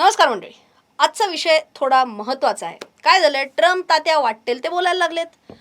नमस्कार मंडळी. आजचा विषय थोडा महत्त्वाचा आहे. काय झालं ट्रम्प तात्या वाटेल ते बोलायला लागलेत.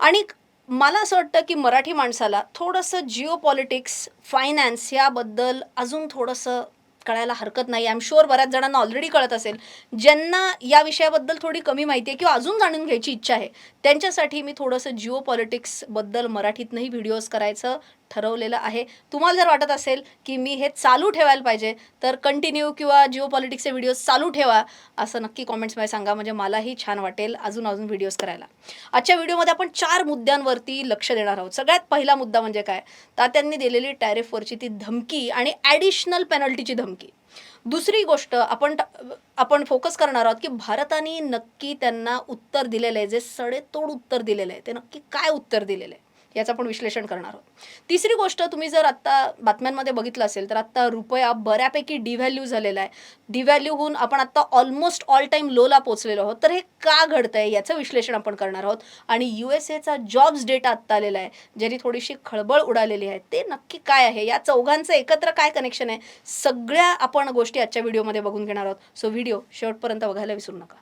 आणि मला असं वाटतं की मराठी माणसाला थोडंसं जिओ पॉलिटिक्स फायनान्स याबद्दल अजून थोडंसं कळायला हरकत नाही. आय एम शुअर बऱ्याच जणांना ऑलरेडी कळत असेल. ज्यांना या विषयाबद्दल थोडी कमी माहिती आहे किंवा अजून जाणून घ्यायची इच्छा आहे त्यांच्यासाठी मी थोडंसं जिओ पॉलिटिक्सबद्दल मराठीतनंही व्हिडिओज करायचं ठरवलेलं आहे. तुम्हाला जर वाटत असेल की मी हे चालू ठेवायला पाहिजे तर कंटिन्यू किंवा जिओ पॉलिटिक्सचे व्हिडिओज चालू ठेवा असं नक्की कॉमेंट्समध्ये सांगा. म्हणजे मलाही छान वाटेल अजून अजून व्हिडिओज करायला. आजच्या व्हिडिओमध्ये आपण चार मुद्द्यांवरती लक्ष देणार आहोत. सगळ्यात पहिला मुद्दा म्हणजे काय? तात्यांनी दिलेली टॅरिफवरची ती धमकी आणि ॲडिशनल पेनल्टीची धमकी. दुसरी गोष्ट आपण आपण फोकस करणार आहोत की भारताने नक्की त्यांना उत्तर दिलेलं आहे. जे सडेतोड उत्तर दिलेलं आहे ते नक्की काय उत्तर दिलेलं आहे? याचं आपण विश्लेषण करणार आहोत. तिसरी गोष्ट तुम्ही जर आत्ता बातम्यांमध्ये बघितलं असेल तर आत्ता रुपया बऱ्यापैकी डिव्हॅल्यू झालेला आहे. डिव्हॅल्यू होऊन आपण आत्ता ऑलमोस्ट ऑल टाईम लोला पोचलेलो आहोत. तर हे का घडतं आहे याचं विश्लेषण आपण करणार आहोत. आणि यू एस एचा जॉब्स डेटा आत्ता आलेला आहे ज्यांनी थोडीशी खळबळ उडालेली आहे. ते नक्की काय आहे? या चौघांचं एकत्र काय कनेक्शन आहे? सगळ्या आपण गोष्टी आजच्या व्हिडिओमध्ये बघून घेणार आहोत. सो व्हिडिओ शेवटपर्यंत बघायला विसरू नका.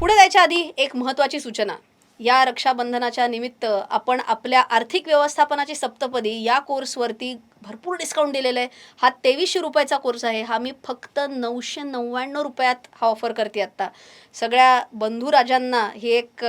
पुढे जायच्या आधी एक महत्त्वाची सूचना. या रक्षाबंधनाच्या निमित्त आपण आपल्या आर्थिक व्यवस्थापनाची सप्तपदी या कोर्सवरती भरपूर डिस्काउंट दिलेला आहे. हा तेवीसशे रुपयाचा कोर्स आहे. हा मी फक्त नऊशे नव्याण्णव रुपयात हा ऑफर करते आत्ता सगळ्या बंधू राजांना ही एक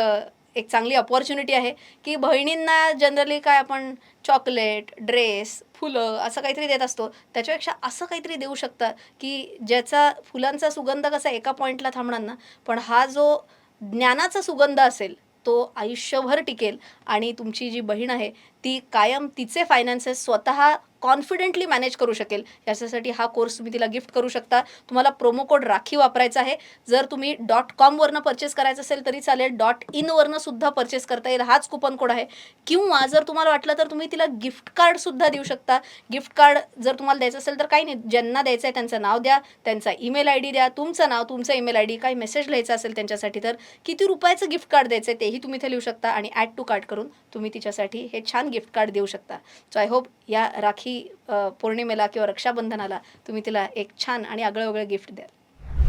एक चांगली अपॉर्च्युनिटी आहे की बहिणींना जनरली काय आपण चॉकलेट ड्रेस फुलं असं काहीतरी देत असतो. त्याच्यापेक्षा असं काहीतरी देऊ शकता की ज्याचा फुलांचा सुगंध कसा एका पॉईंटला थांबणार ना? पण हा जो ज्ञानाचा सुगंध असेल तो आयुष्यभर टिकेल आणि तुमची जी बहीण आहे ती कायम तिचे फायनान्सेस स्वतः कॉन्फिडेंटली मॅनेज करू शकेल. याच्यासाठी हा कोर्स तुम्ही तिला गिफ्ट करू शकता. तुम्हाला प्रोमो कोड राखी वापरायचा आहे. जर तुम्ही डॉट कॉमवरनं परचेस करायचं असेल तरी चालेल. डॉट इनवरनं सुद्धा परचेस करता येईल. हाच कुपन कोड आहे. किंवा जर तुम्हाला वाटलं तर तुम्ही तिला गिफ्ट कार्डसुद्धा देऊ शकता. गिफ्ट कार्ड जर तुम्हाला द्यायचं असेल तर काही नाही. ज्यांना द्यायचं आहे त्यांचं नाव द्या. त्यांचा ईमेल आय डी द्या. तुमचं नाव तुमचं ईमेल आय डी काही मेसेज लिहायचा असेल त्यांच्यासाठी तर किती रुपयाचं गिफ्ट कार्ड द्यायचं आहे तेही तुम्ही इथे लिहू शकता. आणि ॲड टू कार्ड करून तुम्ही तिच्यासाठी हे छान गिफ्ट कार्ड देऊ शकता. सो आय होप या राखी राखी पौर्णिमेला किंवा रक्षाबंधनाला तुम्ही तिला एक छान आणि आगळंवेगळं गिफ्ट द्याल.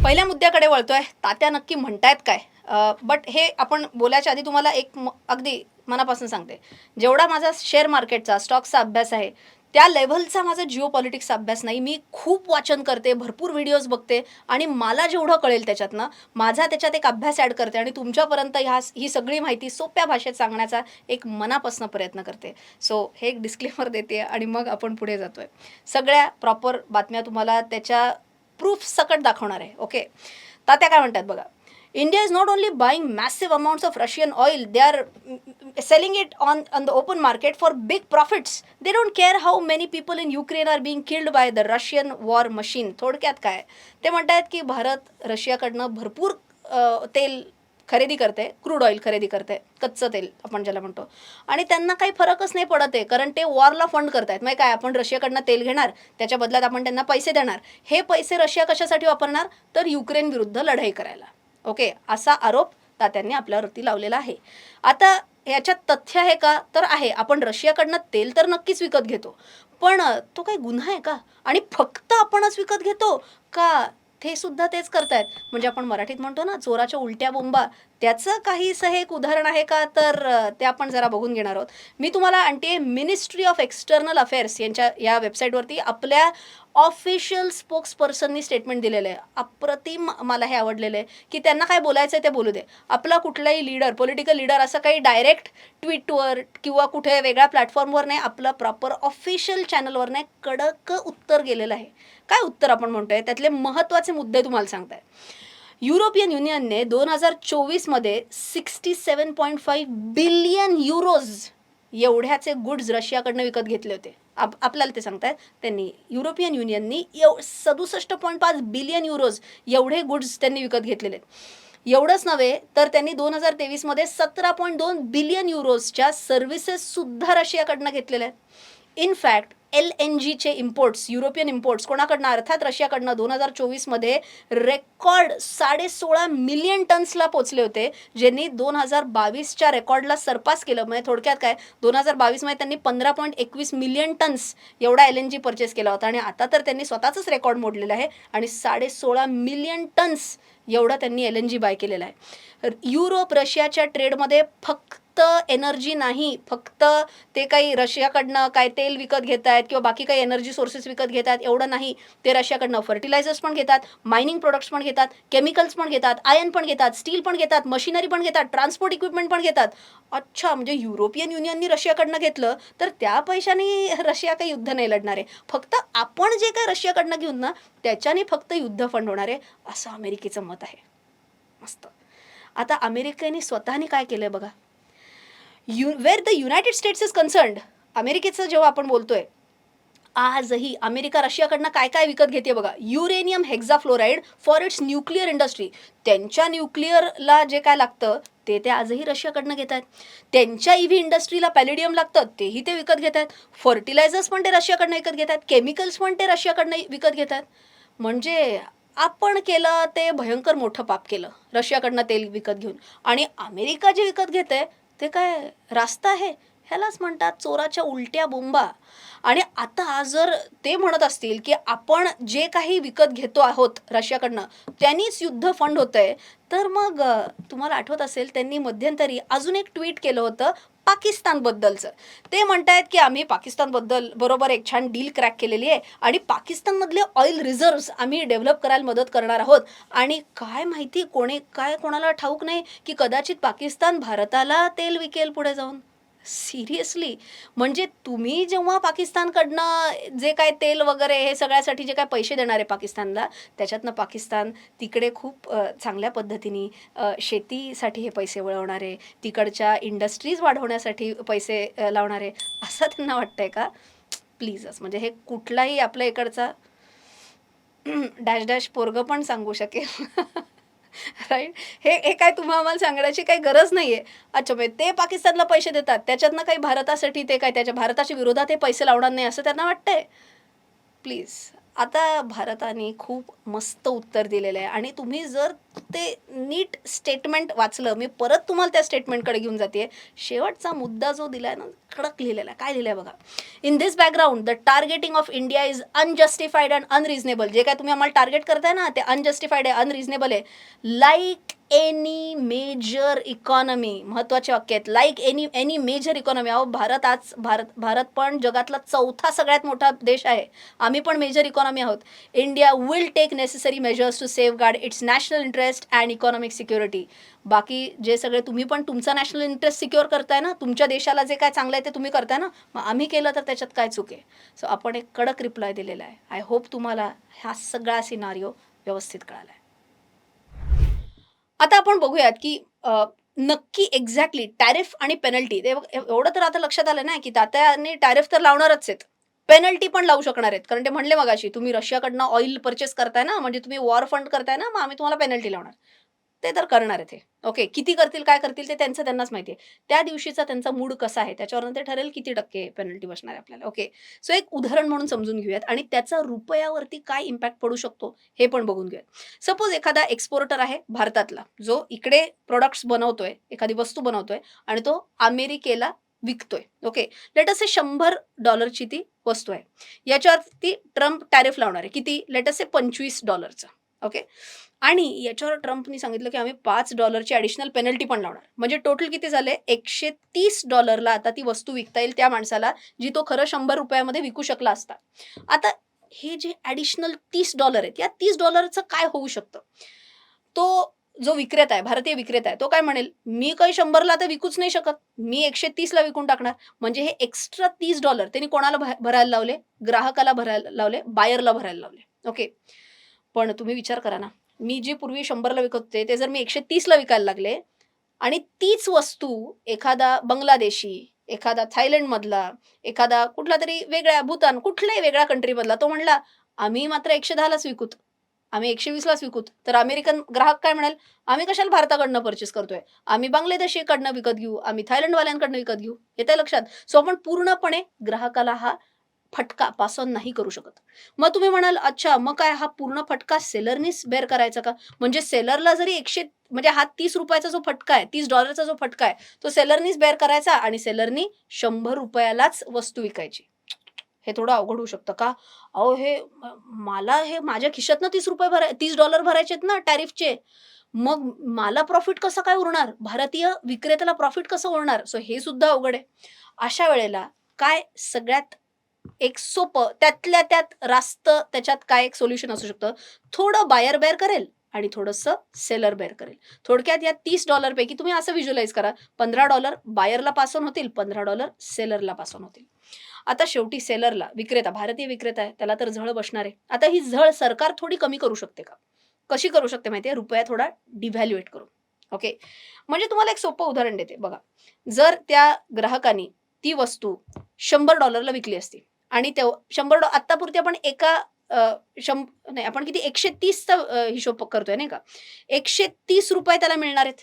पहिल्या मुद्द्याकडे वळतोय तात्या नक्की म्हणतायत काय? बट हे आपण बोलायच्या आधी तुम्हाला एक अगदी मनापासून सांगते. जेवढा माझा शेअर मार्केटचा स्टॉक्सचा अभ्यास आहे त्या लेव्हलचा माझा जिओ पॉलिटिक्सचा अभ्यास नाही. मी खूप वाचन करते भरपूर व्हिडिओज बघते आणि मला जेवढं कळेल त्याच्यातनं माझा त्याच्यात एक अभ्यास ॲड करते आणि तुमच्यापर्यंत ह्या ही सगळी माहिती सोप्या भाषेत सांगण्याचा एक मनापासून प्रयत्न करते. सो हे एक डिस्क्लेमर देते आणि मग आपण पुढे जातोय. सगळ्या प्रॉपर बातम्या तुम्हाला त्याच्या प्रूफ सकट दाखवणार आहे. ओके तात्या काय म्हणतात बघा? India is not only buying massive amounts of Russian oil, they are mm, mm, selling it on, on the open market for big profits. They don't care how many people in Ukraine are being killed by the Russian war machine. थोडक्यात काय ते म्हणतात की भारत रशियाकडनं भरपूर तेल खरेदी करते crude oil खरेदी करते कच्चं तेल आपण ज्याला म्हणतो. आणि त्यांना काही फरकच नाही पडत आहे कारण ते वॉरला फंड करतायत. म्हणजे काय आपण रशियाकडनं तेल घेणार त्याच्या बदल्यात आपण त्यांना पैसे देणार. हे पैसे रशिया कशासाठी वापरणार? तर युक्रेन विरुद्ध लढाई करायला. ओके असा आरोप तात्यांनी आपल्यावरती लावलेला आहे. आता याच्यात तथ्य आहे का? तर आहे. आपण रशियाकडनं तेल तर नक्कीच विकत घेतो. पण तो काही गुन्हा आहे का? आणि फक्त आपणच विकत घेतो? का ते सुद्धा तेच करतायत. म्हणजे आपण मराठीत म्हणतो ना चोराच्या उलट्या बोंबा त्याचं काहीसं हे एक उदाहरण आहे का? तर ते आपण जरा बघून घेणार आहोत. मी तुम्हाला आणते मिनिस्ट्री ऑफ एक्सटर्नल अफेअर्स यांच्या या वेबसाईटवरती आपल्या ऑफिशियल स्पोक्स पर्सननी स्टेटमेंट दिलेलं आहे. अप्रतिम मला हे आवडलेलं आहे. की त्यांना काय बोलायचं आहे ते बोलू दे. आपला कुठलाही लीडर पॉलिटिकल लीडर असं काही डायरेक्ट ट्विटवर किंवा कुठे वेगळ्या प्लॅटफॉर्मवर नाही आपलं प्रॉपर ऑफिशियल चॅनलवर नाही कडक उत्तर गेलेलं आहे. काय उत्तर आपण म्हणतोय? त्यातले महत्त्वाचे मुद्दे तुम्हाला सांगताय. युरोपियन युनियनने दोन हजार चोवीसमध्ये sixty seven point five billion euros एवढ्याचे goods रशियाकडनं विकत घेतले होते. आप आपल्याला ते सांगतायत. त्यांनी युरोपियन युनियननी एव सदुसष्ट पॉईंट पाच बिलियन युरोज एवढे गुड्स त्यांनी विकत घेतलेले. आहेत एवढंच नव्हे तर त्यांनी दोन हजार तेवीसमध्ये सतरा पॉईंट दोन बिलियन युरोजच्या सर्व्हिसेससुद्धा रशियाकडनं घेतलेल्या आहेत. इनफॅक्ट एल एन जीचे इम्पोर्ट्स युरोपियन इम्पोर्ट्स कोणाकडनं? अर्थात रशियाकडनं. दोन हजार चोवीसमध्ये रेकॉर्ड साडे सोळा मिलियन टन्सला पोचले होते ज्यांनी दोन हजार बावीसच्या रेकॉर्डला सरपास केलं. म्हणजे थोडक्यात काय? दोन हजार बावीसमध्ये त्यांनी पंधरा पॉईंट एकवीस मिलियन टन्स एवढा एल एन जी परचेस केला होता. आणि आता तर त्यांनी स्वतःच रेकॉर्ड मोडलेला आहे आणि साडे सोळा मिलियन टन्स एवढा त्यांनी एल एन जी बाय केलेला आहे युरोप रशियाच्या ट्रेडमध्ये फक्त एनर्जी नाही फक्त ते काही रशियाकडनं काय तेल विकत घेत आहेत किंवा बाकी काही एनर्जी सोर्सेस विकत घेत आहेत एवढं नाही. ते रशियाकडनं फर्टिलायझर्स पण घेतात मायनिंग प्रोडक्ट्स पण घेतात केमिकल्स पण घेतात आयन पण घेतात स्टील पण घेतात मशिनरी पण घेतात ट्रान्सपोर्ट इक्विपमेंट पण घेतात. अच्छा म्हणजे युरोपियन युनियननी रशियाकडनं घेतलं तर त्या पैशाने रशिया काही युद्ध नाही लढणार. आहे फक्त आपण जे काही रशियाकडनं घेऊन ना त्याच्याने फक्त युद्ध फंड होणार आहे असं अमेरिकेचं मत आहे. मस्त. आता अमेरिकेने स्वतःने काय केलंय बघा? You where the United States is concerned अमेरिकेचं जेव्हा आपण बोलतोय आजही अमेरिका रशियाकडनं काय काय विकत घेते बघा. Uranium hexafluoride for its nuclear industry त्यांच्या न्यूक्लिअरला जे काय लागतं ते ते आजही रशियाकडनं घेत आहेत. त्यांच्या ई व्ही इंडस्ट्रीला पॅलिडियम लागतं तेही ते विकत घेत आहेत. फर्टिलायझर्स पण ते रशियाकडनं विकत घेत आहेत. केमिकल्स पण ते रशियाकडनं विकत घेत आहेत. म्हणजे आपण केलं ते भयंकर मोठं पाप केलं रशियाकडनं तेल विकत घेऊन. आणि अमेरिका जे विकत घेते ते काय रास्ता आहे? ह्यालाच म्हणतात चोराच्या उलट्या बोंबा. आणि आता जर ते म्हणत असतील की आपण जे काही विकत घेतो आहोत रशियाकडनं त्यांनीच युद्ध फंड होतंय तर मग तुम्हाला आठवत असेल त्यांनी मध्यंतरी अजून एक ट्विट केलं होतं पाकिस्तानबद्दलचं. ते म्हणतायत की आम्ही पाकिस्तानबद्दल बरोबर एक छान डील क्रॅक केलेली आहे आणि पाकिस्तानमधले ऑइल रिझर्व्स आम्ही डेव्हलप करायला मदत करणार आहोत. आणि काय माहिती कोणी काय कोणाला ठाऊक नाही की कदाचित पाकिस्तान भारताला तेल विकेल पुढे जाऊन. सिरियसली? म्हणजे तुम्ही जेव्हा पाकिस्तानकडनं जे काय तेल वगैरे हे सगळ्यासाठी जे काय पैसे देणार आहे पाकिस्तानला त्याच्यातनं पाकिस्तान तिकडे खूप चांगल्या पद्धतीने शेतीसाठी हे पैसे वळवणार आहे तिकडच्या इंडस्ट्रीज वाढवण्यासाठी पैसे लावणार आहे असं त्यांना वाटतंय का? प्लीजच म्हणजे हे कुठलाही आपल्या इकडचा डॅश डॅश पोरगं पण सांगू शकेल. राईट हे हे काय तुम्हा आम्हाला सांगण्याची काही गरज नाही आहे अच्छा म्हणजे ते पाकिस्तानला पैसे देतात. त्याच्यातनं काही भारतासाठी ते काय त्याच्या भारताच्या विरोधात हे पैसे लावणार नाही असं त्यांना वाटतंय. प्लीज आता भारताने खूप मस्त उत्तर दिलेलं आहे. आणि तुम्ही जर ते नीट स्टेटमेंट वाचलं. मी परत तुम्हाला त्या स्टेटमेंटकडे घेऊन जाते शेवटचा मुद्दा जो दिलाय ना खडक लिहिलेला. आहे काय लिहिलंय बघा. In this background the targeting of India is unjustified and unreasonable जे काय तुम्ही आम्हाला टार्गेट करताय ना ते अनजस्टिफाईड आहे अनरिजनेबल आहे. लाईक एनी मेजर इकॉनॉमी महत्त्वाचे वाक्य आहेत. Like any any major economy अहो भारत आज भारत भारत पण जगातला चौथा सगळ्यात मोठा देश आहे. आम्ही पण मेजर इकॉनॉमी आहोत. India will take necessary measures to safeguard its national interest and economic security बाकी जे सगळे तुम्ही पण तुमचा नॅशनल इंटरेस्ट सिक्युअर करताय ना तुमच्या देशाला जे काय चांगलं आहे ते तुम्ही करताय ना मग आम्ही केलं तर त्याच्यात काय चूक आहे? सो आपण एक कडक रिप्लाय दिलेला आहे. आय होप तुम्हाला हा सगळा सिनारिओ व्यवस्थित कळाला आहे आता आपण बघूयात की नक्की एक्झॅक्टली टॅरिफ आणि पेनल्टी ते एवढं तर आता लक्षात आलं ना की तात्याने टॅरिफ तर लावणारच आहेत. पेनल्टी पण लावू शकणार आहेत. कारण ते म्हणले मगाशी तुम्ही रशियाकडनं ऑइल परचेस करताय ना म्हणजे तुम्ही वॉर फंड करताय ना मग आम्ही तुम्हाला पेनल्टी लावणार. ते तर करणार आहेत हे. ओके किती करतील काय करतील ते त्यांचं त्यांनाच माहिती आहे. त्या दिवशीचा त्यांचा मूड कसा आहे त्याच्यावरून ते ठरेल किती टक्के पेनल्टी बसणार आहे आपल्याला. ओके सो एक उदाहरण म्हणून समजून घेऊयात. आणि त्याचा रुपयावरती काय इम्पॅक्ट पडू शकतो हे पण बघून घेऊयात. सपोज एखादा एक्सपोर्टर आहे भारतातला जो इकडे प्रोडक्ट्स बनवतोय एखादी वस्तू बनवतोय आणि तो अमेरिकेला विकतोय. ओके लेट असे शंभर डॉलरची ती वस्तू आहे. याच्यावरती ट्रम्प टॅरिफ लावणार आहे. किती? लेट असे पंचवीस डॉलरचं ओके आणि याच्यावर ट्रम्पनी सांगितलं की आम्ही पाच डॉलरची ॲडिशनल पेनल्टी पण लावणार. म्हणजे टोटल किती झाले एकशे तीस डॉलरला आता ती वस्तू विकता येईल त्या माणसाला जी तो खरं शंभर रुपयामध्ये विकू शकला असता. आता हे जे ॲडिशनल तीस डॉलर आहेत या तीस डॉलरचं काय होऊ शकतं? तो जो विक्रेता आहे भारतीय विक्रेता आहे तो काय म्हणेल मी काही शंभरला तर विकूच नाही शकत. मी एकशे तीसला विकून टाकणार. म्हणजे हे एक्स्ट्रा तीस डॉलर त्यांनी कोणाला भरायला लावले? ग्राहकाला भरायला लावले? बायरला भरायला लावले. ओके पण तुम्ही विचार करा ना. मी जी पूर्वी शंभरला विकत होते ते जर मी एकशे तीसला विकायला लागले आणि तीच वस्तू एखादा बांगलादेशी एखादा थायलंडमधला एखादा कुठला तरी वेगळ्या भूतान कुठल्याही वेगळ्या कंट्रीमधला तो म्हणला आम्ही मात्र एकशे दहालाच विकूत. आम्ही एकशे वीसलाच विकूत तर अमेरिकन ग्राहक काय म्हणाल? आम्ही कशाला भारताकडनं परचेस करतोय? आम्ही बांगलादेशीकडनं विकत घेऊ? आम्ही थायलंडवाल्यांकडनं विकत घेऊ? येत्या लक्षात? सो आपण पूर्णपणे ग्राहकाला हा फटका पासून नाही करू शकत. मग तुम्ही म्हणाल अच्छा मग काय हा पूर्ण फटका सेलरनीच बेअर करायचा का? म्हणजे सेलरला जरी एकशे म्हणजे हा तीस रुपयाचा जो फटका आहे तीस डॉलरचा जो फटका आहे तो सेलरनीच बेअर करायचा आणि सेलरनी शंभर रुपयालाच वस्तू विकायची. हे थोडं अवघड होऊ शकतं का? अहो हे मला हे माझ्या खिशातनं तीस रुपये भराय तीस डॉलर भरायचे आहेत ना टॅरिफचे. मग मला प्रॉफिट कसं काय उरणार? भारतीय विक्रेत्याला प्रॉफिट कसं उरणार? सो हे सुद्धा अवघड आहे. अशा वेळेला काय सगळ्यात एक सोपं त्यातल्या त्यात रास्त त्याच्यात काय एक सोल्युशन असू शकतं? थोडं बायर बेअर करेल आणि थोडंसं सेलर बेअर करेल. थोडक्यात या तीस डॉलरपैकी तुम्ही असं व्हिज्युलाइज करा. पंधरा डॉलर बायरला पासून होतील पंधरा डॉलर सेलरला पासून होतील. आता शेवटी सेलरला विक्रेता भारतीय विक्रेता आहे त्याला तर झळ बसणार आहे. आता ही झळ सरकार थोडी कमी करू शकते का? कशी करू शकते माहितीये? रुपया थोडा डिव्हॅल्युएट करून. ओके म्हणजे तुम्हाला एक सोपं उदाहरण देते. बघा जर त्या ग्राहकाने ती वस्तू शंभर डॉलरला विकली असती आणि ते शंभर डॉ आत्तापुरती आपण एका शं नाही आपण किती एकशे तीसचा हिशोब करतोय नाही का? एकशे तीस रुपये त्याला मिळणार आहेत.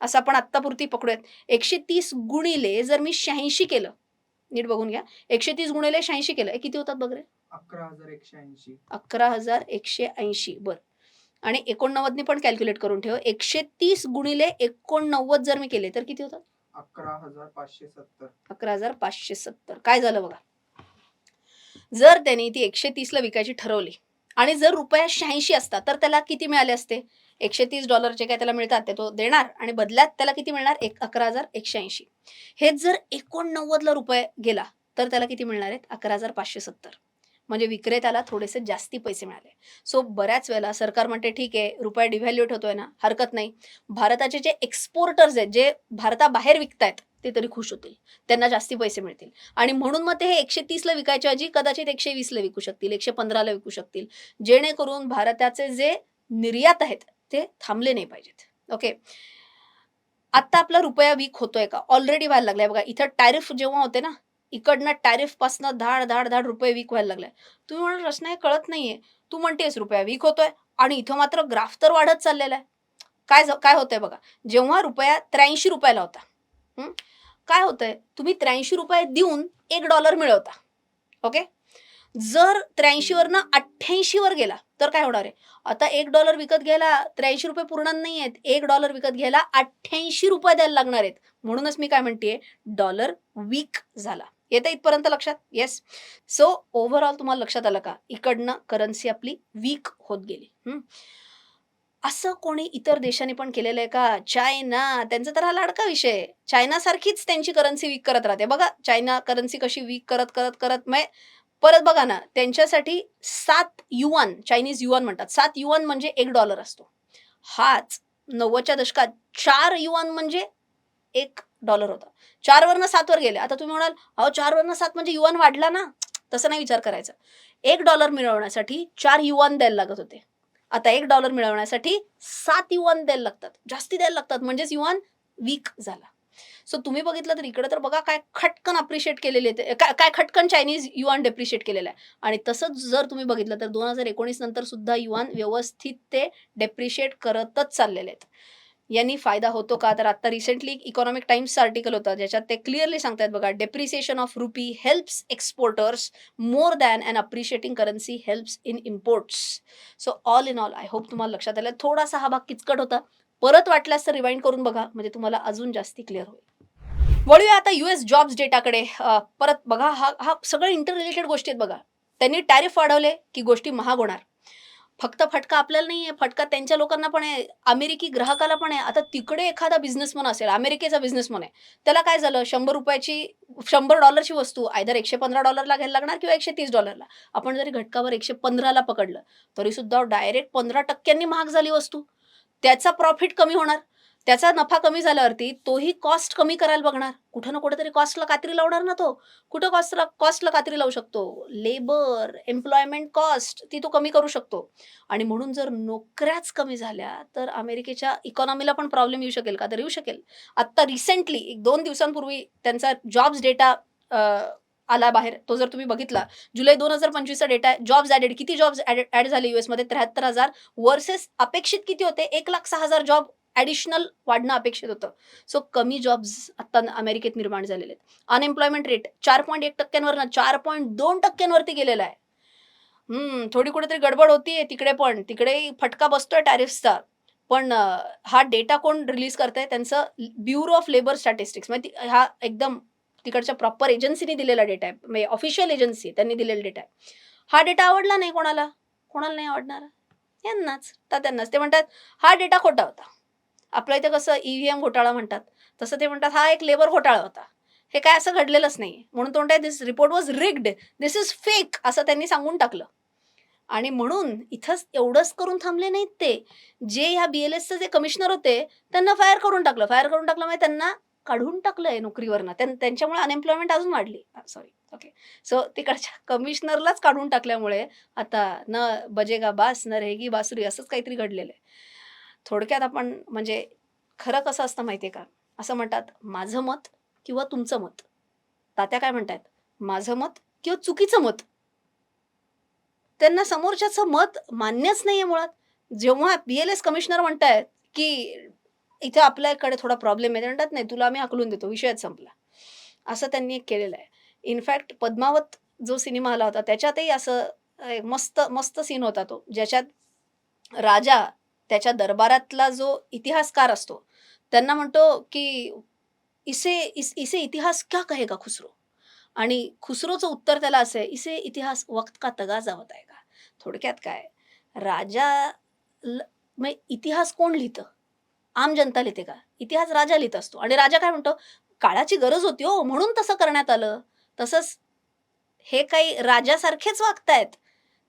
असं आपण आत्तापुरती पकडूयात. एकशे तीस गुणिले जर मी शहाऐंशी केलं नीट बघून घ्या. एकशे तीस गुणिले शहाऐंशी केलं. किती होतात बघ रे? अकरा हजार एकशे ऐंशी. अकरा हजार एकशे ऐंशी. बर. आणि एकोणनव्वदने पण कॅल्क्युलेट करून ठेव. एकशे तीस गुणिले एकोणनव्वद जर मी केले तर किती होतात? अकरा हजार पाचशे सत्तर. अकरा हजार पाचशे सत्तर. काय झालं बघा? जर त्यांनी ती एकशे तीसला विकायची ठरवली आणि जर रुपया शहाऐंशी असता तर त्याला किती मिळाले असते? एकशे तीस डॉलर जे काय त्याला मिळतात ते तो देणार आणि बदल्यात त्याला किती मिळणार? एक अकरा हजार एकशे ऐंशी हेच जर एकोणनव्वदला रुपये गेला तर त्याला किती मिळणार आहेत? अकरा हजार पाचशे सत्तर. म्हणजे विक्रेत्याला थोडेसे जास्ती पैसे मिळाले. सो बऱ्याच वेळेला सरकार म्हणते ठीक आहे रुपया डिव्हॅल्युएट होतोय ना हरकत नाही. भारताचे जे एक्सपोर्टर्स आहेत जे भारताबाहेर विकतायत ते तरी खुश होतील. त्यांना जास्ती पैसे मिळतील. आणि म्हणून मग ते हे एकशे तीसला विकायच्या ऐवजी कदाचित एकशे वीसला विकू शकतील एकशे पंधराला विकू शकतील. जेणेकरून भारताचे जे निर्यात आहेत ते थांबले नाही पाहिजेत. ओके आत्ता आपला रुपया वीक होतोय का? ऑलरेडी व्हायला लागलाय. बघा इथं टॅरिफ जेव्हा होते ना इकडनं टॅरिफपासनं धाड धाड धाड रुपये वीक व्हायला लागलाय. तुम्ही म्हणून रचना हे कळत नाहीये. तू म्हणतेस रुपया वीक होतोय. आणि इथं मात्र ग्राफ तर वाढत चाललेला आहे. काय काय होतंय बघा? जेव्हा रुपया त्र्याऐंशी रुपयाला होता काय होतंय? तुम्ही त्र्याऐंशी रुपये देऊन एक डॉलर मिळवता. ओके जर त्र्याऐंशीवरनं अठ्ठ्याऐंशीवर गेला तर काय होणार आहे? आता एक डॉलर विकत घ्यायला त्र्याऐंशी रुपये पूर्ण नाही आहेत एक डॉलर विकत घ्यायला अठ्ठ्याऐंशी रुपये द्यायला लागणार आहेत. म्हणूनच मी काय म्हणतेय डॉलर वीक झाला. येतं इथपर्यंत लक्षात? येस सो ओव्हरऑल तुम्हाला लक्षात आलं का? इकडनं करन्सी आपली वीक होत गेली? असं कोणी इतर देशांनी पण केलेलं आहे का? चायना त्यांचा तर हा लाडका विषय. आहे चायनासारखीच त्यांची करन्सी वीक करत राहते. बघा चायना करन्सी कशी वीक करत करत करत मग परत बघा ना त्यांच्यासाठी सात युआन चायनीज युआन म्हणतात. सात युआन म्हणजे एक डॉलर असतो. हाच नव्वदच्या दशकात चार युआन म्हणजे एक डॉलर होता. चार वरनं सातवर गेले. आता तुम्ही म्हणाल अहो चार वरनं सात म्हणजे युआन वाढला ना? तसं नाही विचार करायचा. एक डॉलर मिळवण्यासाठी चार युआन द्यायला लागत होते. आता एक डॉलर मिळवण्यासाठी सात युआन द्यायला लागतात. जास्ती द्यायला लागतात. म्हणजेच युआन वीक झाला. सो तुम्ही बघितलं तर इकडे तर बघा काय खटकन अप्रिशिएट केलेले ते काय काय खटकन चायनीज युआन डेप्रिशिएट केलेलं आहे. आणि तसंच जर तुम्ही बघितलं तर दोन हजार एकोणीस नंतर सुद्धा युआन व्यवस्थित ते डेप्रिशिएट करतच चाललेले आहेत. यांनी फायदा होतो का? तर आता रिसेंटली इकॉनॉमिक टाइम्स आर्टिकल होता ज्याच्यात ते क्लिअरली सांगतात बघा depreciation of rupee helps exporters more than and appreciating currency helps in imports so all in all I hope तुम्हाला लक्षात आलं. थोडासा हा भाग किचकट होता. परत वाटल्यास तर रिवाइंड करून बघा. म्हणजे तुम्हाला अजून जास्ती क्लिअर होईल. वळूया आता युएस जॉब्स डेटाकडे परत बघा हा हा सगळं इंटर रिलेटेड गोष्टी आहेत बघा. त्यांनी टॅरिफ वाढवले की गोष्टी महाग होणार. फक्त फटका आपल्याला नाही आहे फटका त्यांच्या लोकांना पण आहे अमेरिकी ग्राहकाला पण आहे. आता तिकडे एखादा बिझनेसमन असेल अमेरिकेचा बिझनेसमन आहे त्याला काय झालं? शंभर रुपयाची शंभर डॉलरची वस्तू आयदर एकशे पंधरा डॉलरला घ्यायला लागणार किंवा एकशे तीस डॉलरला आपण जरी घटकावर एकशे पंधराला पकडलं तरी सुद्धा डायरेक्ट पंधरा टक्क्यांनी महाग झाली वस्तू. त्याचा प्रॉफिट कमी होणार. त्याचा नफा कमी झाल्यावरती तोही कॉस्ट कमी करायला बघणार. कुठं ना कुठेतरी कॉस्टला कात्री लावणार ना तो. कुठं कॉस्टला कॉस्टला कात्री लावू शकतो? लेबर एम्प्लॉयमेंट कॉस्ट ती तो कमी करू शकतो. आणि म्हणून जर नोकऱ्याच कमी झाल्या तर अमेरिकेच्या इकॉनॉमीला पण प्रॉब्लेम येऊ शकेल का तर येऊ शकेल. आत्ता रिसेंटली एक दोन दिवसांपूर्वी त्यांचा जॉब्स डेटा आला बाहेर. तो जर तुम्ही बघितला जुलै दोन हजार पंचवीसचा डेटा जॉब्स ॲडेड किती जॉब्स ॲड झाले युएसमध्ये त्र्याहत्तर हजार. वर्सेस अपेक्षित किती होते? एक लाख सहा हजार जॉब ॲडिशनल वाढणं अपेक्षित होतं. सो कमी जॉब्स आत्ता अमेरिकेत निर्माण झालेले आहेत. अनएम्प्लॉयमेंट रेट चार पॉईंट एक टक्क्यांवरनं चार पॉईंट दोन टक्क्यांवरती गेलेला आहे. हम्म, थोडी कुठेतरी गडबड होतीये तिकडे पण. तिकडे फटका बसतोय टॅरिफ्सचा पण हा डेटा कोण रिलीज करतंय? त्यांचं ब्युरो ऑफ लेबर स्टॅटिस्टिक्स म्हणजे हा एकदम तिकडच्या प्रॉपर एजन्सीने दिलेला डेटा आहे. म्हणजे ऑफिशियल एजन्सी त्यांनी दिलेला डेटा आहे. हा डेटा आवडला नाही कोणाला? कोणाला नाही आवडणार? यांनाच. तर त्यांनाच. ते म्हणतात हा डेटा खोटा होता. आपल्या इथे कसं ईव्हीएम घोटाळा म्हणतात. तसं ते म्हणतात हा एक लेबर घोटाळा होता. हे काय असं घडलेलंच नाही म्हणून तो म्हणतात this report was rigged this is fake असं त्यांनी सांगून टाकलं. आणि म्हणून इथंच एवढंच करून थांबले नाहीत ते. जे ह्या बी एल एसचे जे कमिशनर होते त्यांना फायर करून टाकलं. फायर करून टाकलं म्हणजे त्यांना काढून टाकलंय नोकरीवरनं. त्यांच्यामुळे अनएम्प्लॉयमेंट अजून वाढली. सॉरी ओके सो तिकडच्या कमिशनरलाच काढून टाकल्यामुळे आता न बजेगा बास न रहेगी बासुरी असंच काहीतरी घडलेलं आहे थोडक्यात आपण म्हणजे खरं कसं असतं माहिती आहे का? असं म्हणतात माझं मत किंवा तुमचं मत? तात्या काय म्हणतात माझं मत किंवा चुकीचं मत? त्यांना समोरच्याचं मत मान्यच नाहीये मुळात. जेव्हा बी एल एस कमिशनर म्हणतायत की इथे आपल्याकडे थोडा प्रॉब्लेम आहे ते म्हणतात नाही तुला आम्ही हाकलून देतो विषयच संपला. असं त्यांनी एक केलेलं आहे. इनफॅक्ट पद्मावत जो सिनेमा आला होता त्याच्यातही असं एक मस्त मस्त सीन होता तो ज्याच्यात राजा त्याच्या दरबारातला जो इतिहासकार असतो त्यांना म्हणतो की इसे इस इसे इतिहास क्या कहेगा खुसरो? आणि खुसरोचं उत्तर त्याला असं आहे इसे इतिहास वक्त का तगाजा होता का? थोडक्यात काय? राजा ल- म्हणजे इतिहास कोण लिहितं? आम जनता लिहिते का? इतिहास राजा लिहित असतो. आणि राजा काय म्हणतो? काळाची गरज होती हो म्हणून तसं करण्यात आलं. तसंच हे काही राजासारखेच वागतायत.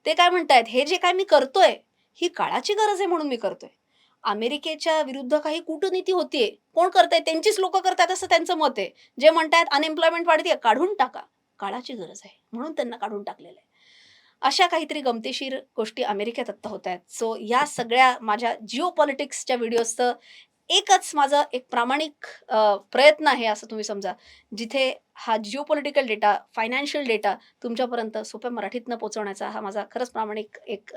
ते काय म्हणतायत? हे जे काय मी करतोय ही काळाची गरज आहे म्हणून मी करतोय. अमेरिकेच्या विरुद्ध काही कूटनीती होतीये कोण करताय? त्यांचीच लोक करतात असं त्यांचं मत आहे. जे म्हणतायत अनएम्प्लॉयमेंट वाढते काढून टाका. काळाची गरज आहे म्हणून त्यांना काढून टाकलेलं आहे. अशा काहीतरी गमतीशीर गोष्टी अमेरिकेत आत्ता होत आहेत. सो या सगळ्या माझ्या जिओ पॉलिटिक्सच्या व्हिडिओजचं एकच माझं एक प्रामाणिक प्रयत्न आहे असं तुम्ही समजा. जिथे हा geopolitical data financial data तुमच्यापर्यंत सोप्या मराठीतनं पोहोचवण्याचा हा माझा खरंच प्रामाणिक एक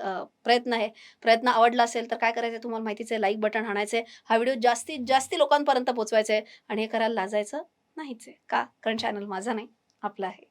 प्रयत्न आहे. प्रयत्न आवडला असेल तर काय करायचं तुम्हाला माहितीच आहे लाईक बटन हाणायचं आहे हा व्हिडिओ जास्तीत जास्त लोकांपर्यंत पोहोचवायचा आहे आणि हे करायला लाजायचं नाहीच आहे. का? कारण चॅनल माझा नाही आपला आहे.